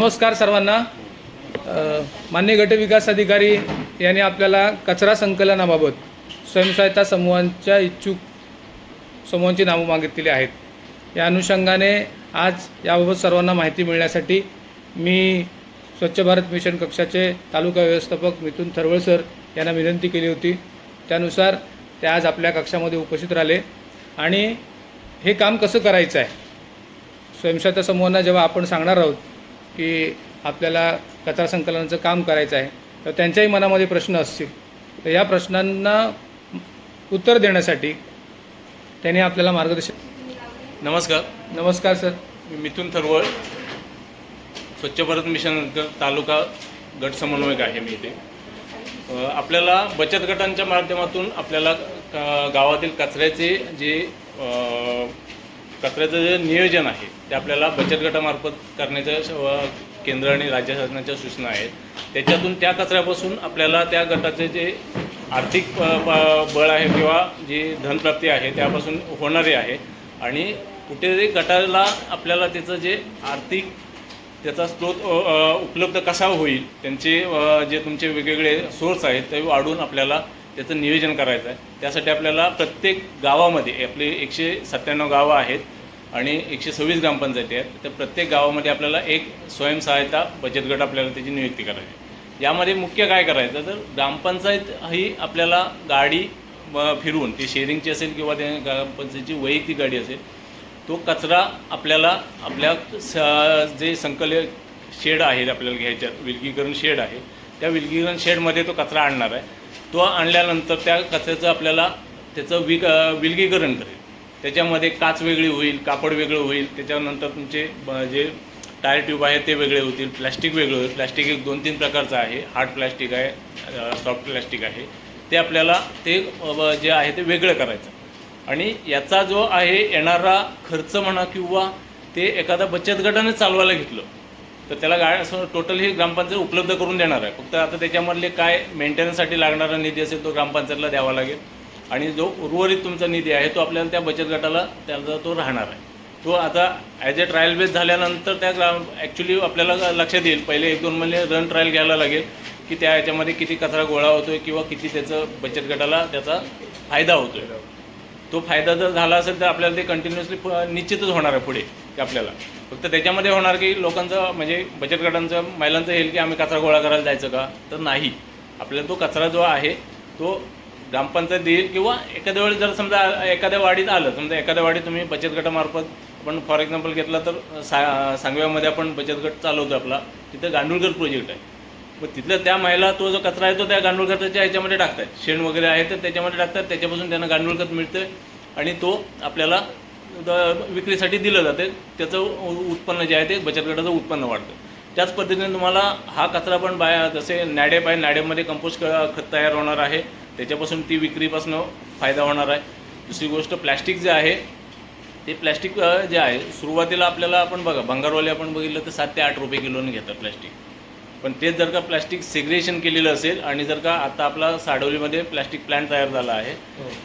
नमस्कार सर्वांना. अ, मान्य गटविकास अधिकारी यांनी आपल्याला कचरा संकलनाबाबत स्वयंसहायता समूहांच्या इच्छुक समूहांची नावं मागितलेली आहेत. या अनुषंगाने आज याबाबत सर्वांना माहिती मिळण्यासाठी मी स्वच्छ भारत मिशन कक्षाचे तालुका व्यवस्थापक मिथुन थरवळ सर यांना विनंती केली होती. त्यानुसार ते आज आपल्या कक्षामध्ये उपस्थित राहिले आणि हे काम कसं करायचं आहे? स्वयंसहायता समूहांना जेव्हा आपण सांगणार आहोत की आपल्याला कचरा संकलनाचं काम करायचं आहे तर त्यांच्याही मनामध्ये प्रश्न असतील. तर या प्रश्नांना उत्तर देण्यासाठी त्यांनी आपल्याला मार्गदर्शन नमस्कार. नमस्कार सर. मी मिथुन थरवळ स्वच्छ भारत मिशन तालुका गट समन्वयक आहे मी इथे. आपल्याला बचत गटांच्या माध्यमातून आपल्याला गावातील कचऱ्याचे जे कचऱ्याचं जे नियोजन आहे ते आपल्याला बचत गटामार्फत करण्याच्या केंद्र आणि राज्य शासनाच्या सूचना आहेत. त्याच्यातून त्या कचऱ्यापासून आपल्याला त्या गटाचे जे आर्थिक प- बळ आहे किंवा जी धनप्राप्ती आहे त्यापासून होणारी आहे. आणि कुठेतरी गटाला आपल्याला त्याचं जे आर्थिक त्याचा स्रोत उपलब्ध कसा होईल त्यांचे जे तुमचे वेगवेगळे सोर्स आहेत ते वाढून आपल्याला त्याचं नियोजन करायचं आहे. त्यासाठी आपल्याला प्रत्येक गावामध्ये आपले एकशे सत्त्याण्णव गावं आहेत आणि एकशे सव्वीस ग्रामपंचायती आहेत तर प्रत्येक गावामध्ये आपल्याला एक स्वयंसहायता बचत गट आपल्याला त्याची नियुक्ती करायची यामध्ये मुख्य काय करायचं तर ग्रामपंचायत ही आपल्याला गाडी फिरवून ती शेअरिंगची असेल किंवा त्या ग्रामपंचायतीची वैयक्तिक गाडी असेल तो कचरा आपल्याला आपल्या स जे संकलन शेड आहेत आपल्याला घ्यायच्यात विलगीकरण शेड आहे त्या विलगीकरण शेडमध्ये तो कचरा आणणार आहे. तो आणल्यानंतर त्या कचऱ्याचं आपल्याला त्याचं विग विलगीकरण करेल. त्याच्यामध्ये काच वेगळी होईल कापड वेगळं होईल त्याच्यानंतर तुमचे जे टायर ट्यूब आहे ते वेगळे होतील प्लॅस्टिक वेगळं होईल. प्लॅस्टिक एक दोन तीन प्रकारचं आहे. हार्ड प्लॅस्टिक आहे सॉफ्ट प्लॅस्टिक आहे. ते आपल्याला ते जे आहे ते वेगळं करायचं. आणि याचा जो आहे येणारा खर्च म्हणा किंवा ते एखादा बचत गटाने चालवायला घेतलं तर त्याला गाडी असं टोटल ही ग्रामपंचायत उपलब्ध करून देणार आहे. फक्त आता त्याच्यामधले काय मेंटेनन्ससाठी लागणारा निधी असेल तो ग्रामपंचायतला द्यावा लागेल. आणि जो उर्वरित तुमचा निधी आहे तो आपल्याला त्या बचत गटाला त्याचा तो राहणार आहे. तो आता ॲज अ ट्रायल बेस झाल्यानंतर त्या ग्राम ॲक्च्युली आपल्याला लक्षात येईल. पहिले एक दोन महिने रन ट्रायल घ्यायला लागेल की त्या याच्यामध्ये किती कचरा गोळा होतो आहे किंवा किती त्याचं बचत गटाला त्याचा फायदा होतो आहे तो फायदा जर झाला असेल तर आपल्याला ते कंटिन्युअसली निश्चितच होणार आहे पुढे की आपल्याला. फक्त त्याच्यामध्ये होणार की लोकांचं म्हणजे बचत गटांचं महिलांचं येईल की आम्ही कचरा गोळा करायला जायचं का? तर नाही. आपल्याला तो कचरा जो आहे तो ग्रामपंचायत देईल किंवा एखाद्या वेळी जर समजा एखाद्या वाडीत आलं समजा एखाद्या वाडीत तुम्ही बचत गटामार्फत आपण फॉर एक्झाम्पल घेतला तर सा सांगव्यामध्ये आपण बचत गट चालवतो आपला. तिथं गांडूळकर प्रोजेक्ट आहे. मग तिथल्या त्या महिला तो जो कचरा आहे तो त्या गांडूळ खताच्या ह्याच्यामध्ये टाकतात शेण वगैरे आहे तर त्याच्यामध्ये टाकतात. त्याच्यापासून त्यांना गांडूळ खत मिळतं आणि तो आपल्याला विक्रीसाठी दिलं जाते त्याचं उत्पन्न जे आहे ते बचत गटाचं उत्पन्न वाढतं. त्याच पद्धतीने तुम्हाला हा कचरा पण बाया जसे नॅडेप आहे नॅडेपमध्ये कंपोस्ट खत तयार होणार आहे. त्याच्यापासून ती विक्रीपासून फायदा होणार आहे. दुसरी गोष्ट प्लॅस्टिक जे आहे ते प्लॅस्टिक जे आहे सुरुवातीला आपल्याला आपण बघा भंगारवाले आपण बघितलं तर सात ते आठ रुपये किलोने घेतात प्लॅस्टिक. पण तेच जर का प्लॅस्टिक सेग्रेशन केलेलं असेल आणि जर का आता आपला साडवलीमध्ये प्लॅस्टिक प्लांट तयार झाला आहे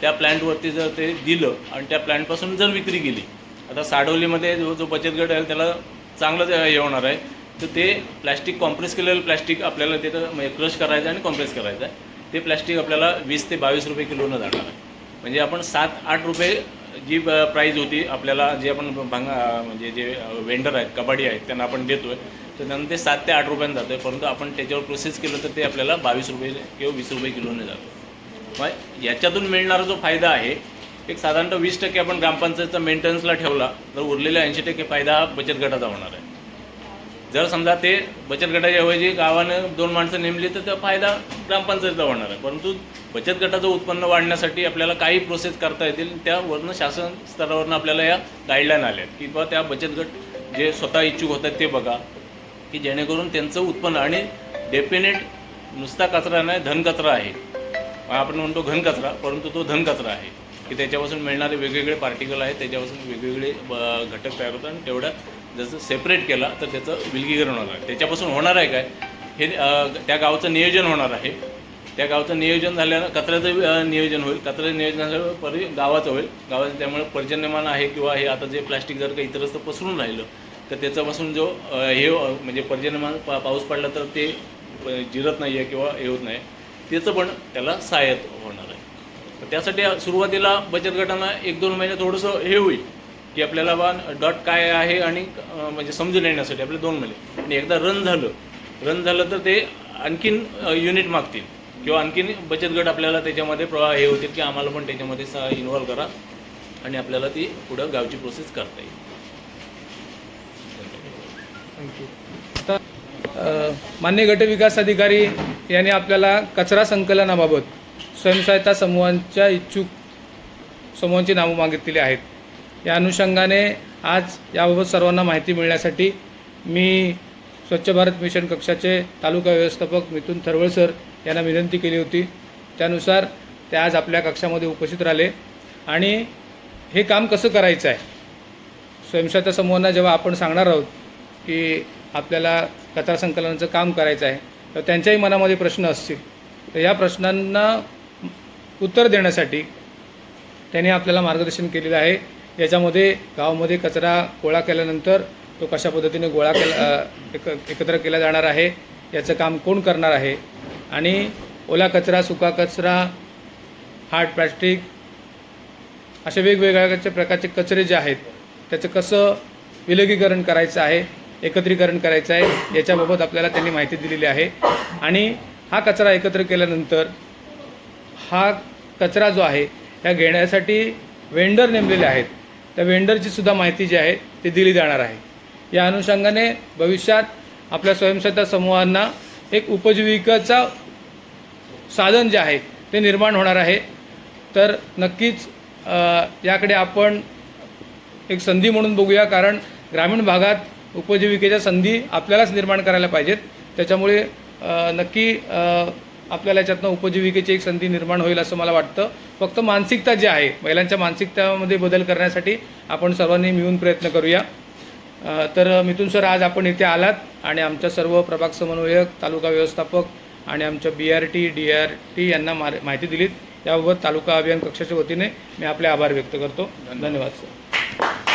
त्या प्लांटवरती जर ते दिलं आणि त्या प्लांटपासून जर विक्री केली आता साडवलीमध्ये जो जो बचत गट आहे त्याला चांगलं ते हे होणार आहे. तर ते प्लॅस्टिक कॉम्प्रेस केलेलं प्लॅस्टिक आपल्याला तिथं म्हणजे क्रश करायचं आणि कॉम्प्रेस करायचं आहे. ते प्लॅस्टिक आपल्याला वीस ते बावीस रुपये किलोनं जाणार आहे. म्हणजे आपण सात आठ रुपये जी प्राईज होती आपल्याला जे आपण भंगा म्हणजे जे वेंडर आहेत कबाडी आहेत त्यांना आपण देतो आहे तर नंतर ते सात ते आठ रुपयानं जातं आहे परंतु आपण त्याच्यावर प्रोसेस केलं तर ते आपल्याला बावीस रुपये किंवा वीस रुपये किलोने जातं. मग याच्यातून मिळणारा जो फायदा आहे एक साधारणतः वीस टक्के आपण ग्रामपंचायतचा मेंटेनन्सला ठेवला तर उरलेला ऐंशी टक्के फायदा हा बचत गटाचा होणार आहे. जर समजा ते बचत गटाच्या ऐवजी गावानं दोन माणसं नेमली तर त्या फायदा ग्रामपंचायतीचा होणार आहे. परंतु बचत गटाचं उत्पन्न वाढण्यासाठी आपल्याला काही प्रोसेस करता येतील त्यावरनं शासन स्तरावरनं आपल्याला या गाईडलाईन आल्या आहेत. की बा त्या बचत गट जे स्वतः इच्छुक होत आहेत ते बघा. की जेणेकरून त्यांचं उत्पन्न आणि डेफिनेट नुसता कचरा नाही धनकचरा आहे. आपण म्हणतो घनकचरा परंतु तो धनकचरा आहे. की त्याच्यापासून मिळणारे वेगवेगळे पार्टिकल आहेत त्याच्यापासून वेगवेगळे ब- घटक तयार होतात आणि तेवढ्या जसं सेपरेट केला तर त्याचं विलगीकरण होणार. आहे त्याच्यापासून होणार आहे काय? हे त्या गावाचं नियोजन होणार आहे. त्या गावचं नियोजन झाल्यानं कचऱ्याचं नियोजन होईल. कचऱ्याचं नियोजन झाल्यावर परि गावाचं होईल. गावाचं त्यामुळे पर्जन्यमान आहे किंवा हे आता जे प्लास्टिक जर का इतरस्त पसरून राहिलं तर त्याच्यापासून जो हे म्हणजे पर्जन्यमान पा पाऊस पडला तर ते जिरत नाही आहे किंवा हे होत नाही. त्याचं पण त्याला सहाय्यत होणार आहे. तर त्यासाठी सुरुवातीला बचत गटांना एक दोन महिने थोडंसं हे होईल की आपल्याला बा डॉट काय आहे आणि म्हणजे समजून येण्यासाठी आपले दोन महिने. आणि एकदा रन झालं रन झालं तर ते आणखीन युनिट मागतील. किंवा आणखीन बचत गट आपल्याला त्याच्यामध्ये प्र हे होतील की आम्हाला पण त्याच्यामध्ये इन्व्हॉल्व करा आणि आपल्याला ती पुढं गावची प्रोसेस करता येईल. आता मान्य गट विकास अधिकारी यांनी आपल्याला कचरा संकलनाबाबत स्वयंसहायता समूहांच्या इच्छुक समूहांची नावं मागितलेली आहेत. या अनुषंगाने आज याबाबत सर्वांना माहिती मिळण्यासाठी मी स्वच्छ भारत मिशन कक्षाचे तालुका व्यवस्थापक मिथुन थरवळ सर यांना विनंती केली होती. त्यानुसार ते आज आपल्या कक्षामध्ये उपस्थित राहिले. आणि हे काम कसं करायचं आहे? स्वयंसहायता समूहांना जेव्हा आपण सांगणार आहोत की आपल्याला कचरा संकलनाचं काम करायचं आहे तर त्यांच्याही मनामध्ये प्रश्न असतील. तर या प्रश्नांना उत्तर देण्यासाठी त्यांनी आपल्याला मार्गदर्शन केलेलं आहे. याच्यामध्ये गावामध्ये कचरा गोळा केल्यानंतर तो कशा पद्धतीने गोळा केला एक एकत्र केला जाणार आहे याचं काम कोण करणार आहे? आणि ओला कचरा सुका कचरा हार्ड प्लॅस्टिक असे वेगवेगळ्या प्रकारचे कचरे जे आहेत त्याचं कसं विलगीकरण करायचं आहे? एकत्रीकरण करायचं आहे. याच्याबाबत आपल्याला त्यांनी माहिती दिलेली आहे. आणि हा कचरा एकत्र केल्यानंतर हा कचरा जो आहे त्या घेण्यासाठी वेंडर नेमलेले आहेत. त्या वेंडरची सुद्धा माहिती जी आहे ती दिली जाणार आहे. या अनुषंगाने भविष्यात आपल्या स्वयंसहायता समूहांना एक उपजीविकेचा साधन जे आहे ते निर्माण होणार आहे. तर नक्कीच याकडे आपण एक संधी म्हणून बघूया. कारण ग्रामीण भागात उपजीविकेच्या संधी आपल्यालाच निर्माण करायला पाहिजेत. त्याच्यामुळे नक्की आपल्याला याच्यातनं उपजीविकेची एक संधी निर्माण होईल असं मला वाटतं. फक्त मानसिकता जी आहे महिलांच्या मानसिकतामध्ये बदल करण्यासाठी आपण सर्वांनी मिळून प्रयत्न करूया. तर मिथून सर आज आपण इथे आलात आणि आमच्या सर्व प्रभाग समन्वयक तालुका व्यवस्थापक आणि आमच्या B R T D R T यांना मार माहिती दिलीत. याबाबत तालुका अभियान कक्षाच्या वतीने मी आपले आभार व्यक्त करतो. धन्यवाद सर.